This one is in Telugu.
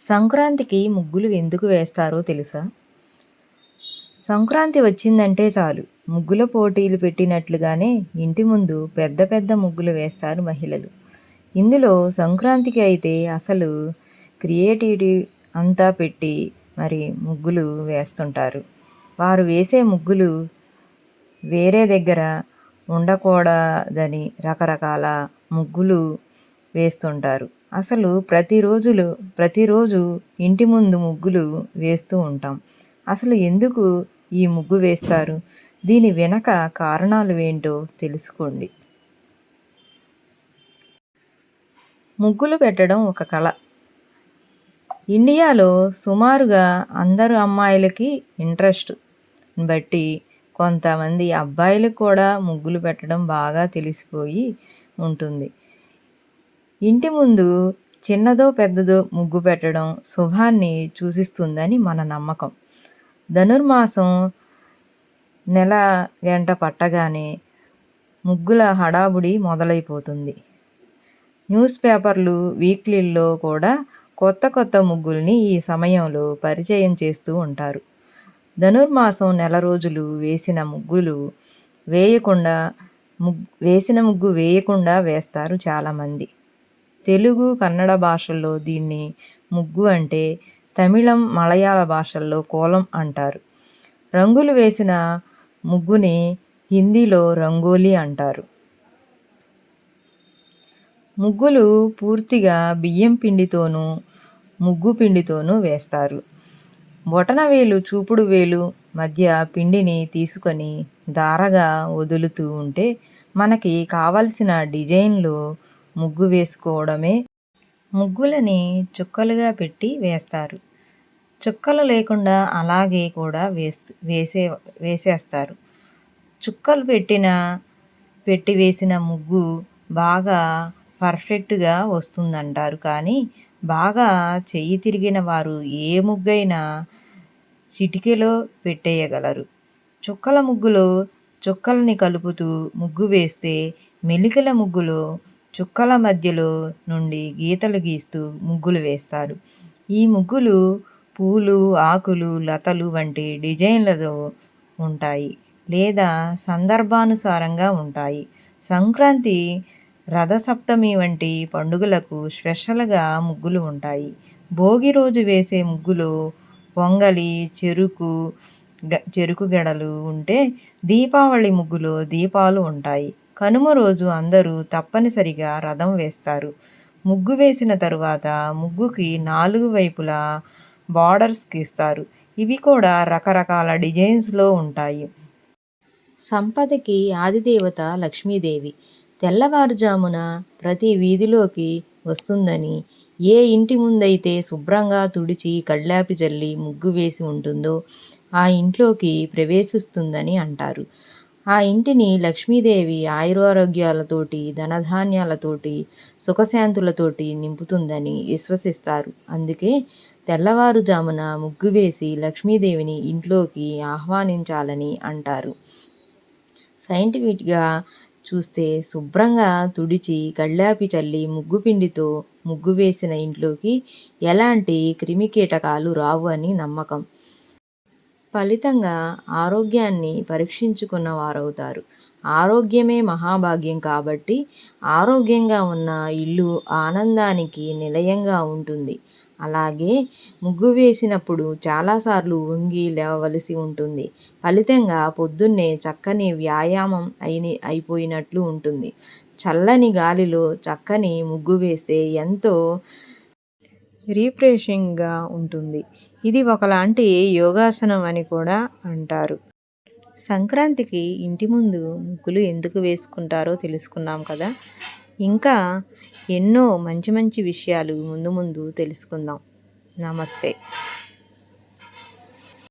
సంక్రాంతికి ముగ్గులు ఎందుకు వేస్తారో తెలుసా? సంక్రాంతి వచ్చిందంటే చాలు. ముగ్గుల పోటీలు పెట్టినట్లుగానే ఇంటి ముందు పెద్ద పెద్ద ముగ్గులు వేస్తారు మహిళలు. ఇందులో సంక్రాంతికి అయితే అసలు క్రియేటివిటీ అంతా పెట్టి మరి ముగ్గులు వేస్తుంటారు. వారు వేసే ముగ్గులు వేరే దగ్గర ఉండకూడదని రకరకాల ముగ్గులు వేస్తుంటారు. అసలు ప్రతిరోజులు ప్రతిరోజు ఇంటి ముందు ముగ్గులు వేస్తూ ఉంటాం. అసలు ఎందుకు ఈ ముగ్గు వేస్తారు? దీని వెనక కారణాలు ఏంటో తెలుసుకోండి. ముగ్గులు పెట్టడం ఒక కళ. ఇండియాలో సుమారుగా అందరు అమ్మాయిలకి ఇంట్రెస్ట్. బట్టి కొంతమంది అబ్బాయిలకు కూడా ముగ్గులు పెట్టడం బాగా తెలిసిపోయి ఉంటుంది. ఇంటి ముందు చిన్నదో పెద్దదో ముగ్గు పెట్టడం శుభాన్ని సూచిస్తుందని మన నమ్మకం. ధనుర్మాసం నెల గంట పట్టగానే ముగ్గుల హడావుడి మొదలైపోతుంది. న్యూస్ పేపర్లు వీక్లీల్లో కూడా కొత్త కొత్త ముగ్గుల్ని ఈ సమయంలో పరిచయం చేస్తూ ఉంటారు. ధనుర్మాసం నెల రోజులు వేసిన ముగ్గులు వేయకుండా ముగ్గు వేసిన ముగ్గు వేయకుండా వేస్తారు చాలామంది. తెలుగు కన్నడ భాషల్లో దీన్ని ముగ్గు అంటే తమిళం మలయాళ భాషల్లో కోలం అంటారు. రంగులు వేసిన ముగ్గుని హిందీలో రంగోలీ అంటారు. ముగ్గులు పూర్తిగా బియ్యం పిండితోనూ ముగ్గు పిండితోనూ వేస్తారు. బొటన వేలు చూపుడు వేలు మధ్య పిండిని తీసుకొని దారగా వదులుతూ ఉంటే మనకి కావలసిన డిజైన్లు ముగ్గు వేసుకోవడమే. ముగ్గులని చుక్కలుగా పెట్టి వేస్తారు. చుక్కలు లేకుండా అలాగే కూడా వేస్తూ వేసే వేసేస్తారు. చుక్కలు పెట్టిన పెట్టి వేసిన ముగ్గు బాగా పర్ఫెక్ట్గా వస్తుందంటారు. కానీ బాగా చెయ్యి తిరిగిన వారు ఏ ముగ్గైనా చిటికెలో పెట్టేయగలరు. చుక్కల ముగ్గులో చుక్కల్ని కలుపుతూ ముగ్గు వేస్తే మెలికల ముగ్గులో చుక్కల మధ్యలో నుండి గీతలు గీస్తూ ముగ్గులు వేస్తారు. ఈ ముగ్గులు పూలు ఆకులు లతలు వంటి డిజైన్లతో ఉంటాయి లేదా సందర్భానుసారంగా ఉంటాయి. సంక్రాంతి రథసప్తమి వంటి పండుగలకు స్పెషల్గా ముగ్గులు ఉంటాయి. భోగి రోజు వేసే ముగ్గులు పొంగలి చెరుకు చెరుకు గడలు ఉంటే దీపావళి ముగ్గులో దీపాలు ఉంటాయి. కనుమ రోజు అందరూ తప్పనిసరిగా రథం వేస్తారు. ముగ్గు వేసిన తరువాత ముగ్గుకి నాలుగు వైపులా బార్డర్స్ గీస్తారు. ఇవి కూడా రకరకాల డిజైన్స్లో ఉంటాయి. సంపదకి ఆదిదేవత లక్ష్మీదేవి. తెల్లవారుజామున ప్రతి వీధిలోకి వస్తుందని ఏ ఇంటి ముందైతే శుభ్రంగా తుడిచి కళ్ళాపి జల్లి ముగ్గు వేసి ఉంటుందో ఆ ఇంట్లోకి ప్రవేశిస్తుందని అంటారు. ఆ ఇంటిని లక్ష్మీదేవి ఆయురారోగ్యాలతోటి ధనధాన్యాలతోటి సుఖశాంతులతోటి నింపుతుందని విశ్వసిస్తారు. అందుకే తెల్లవారుజామున ముగ్గు వేసి లక్ష్మీదేవిని ఇంట్లోకి ఆహ్వానించాలని అంటారు. సైంటిఫిక్గా చూస్తే శుభ్రంగా తుడిచి కళ్ళాపి చల్లి ముగ్గు పిండితో ముగ్గు వేసిన ఇంట్లోకి ఎలాంటి క్రిమికీటకాలు రావు అని నమ్మకం. ఫలితంగా ఆరోగ్యాన్ని పరీక్షించుకున్న వారవుతారు. ఆరోగ్యమే మహాభాగ్యం కాబట్టి ఆరోగ్యంగా ఉన్న ఇల్లు ఆనందానికి నిలయంగా ఉంటుంది. అలాగే ముగ్గు వేసినప్పుడు చాలాసార్లు వంగి లేవవలసి ఉంటుంది. ఫలితంగా పొద్దున్నే చక్కని వ్యాయామం అయిని అయిపోయినట్లు ఉంటుంది. చల్లని గాలిలో చక్కని ముగ్గు వేస్తే ఎంతో రిఫ్రెషింగ్గా ఉంటుంది. ఇది ఒకలాంటి యోగాసనం అని కూడా అంటారు. సంక్రాంతికి ఇంటి ముందు ముగ్గులు ఎందుకు వేసుకుంటారో తెలుసుకున్నాం కదా. ఇంకా ఎన్నో మంచి మంచి విషయాలు ముందు ముందు తెలుసుకుందాం. నమస్తే.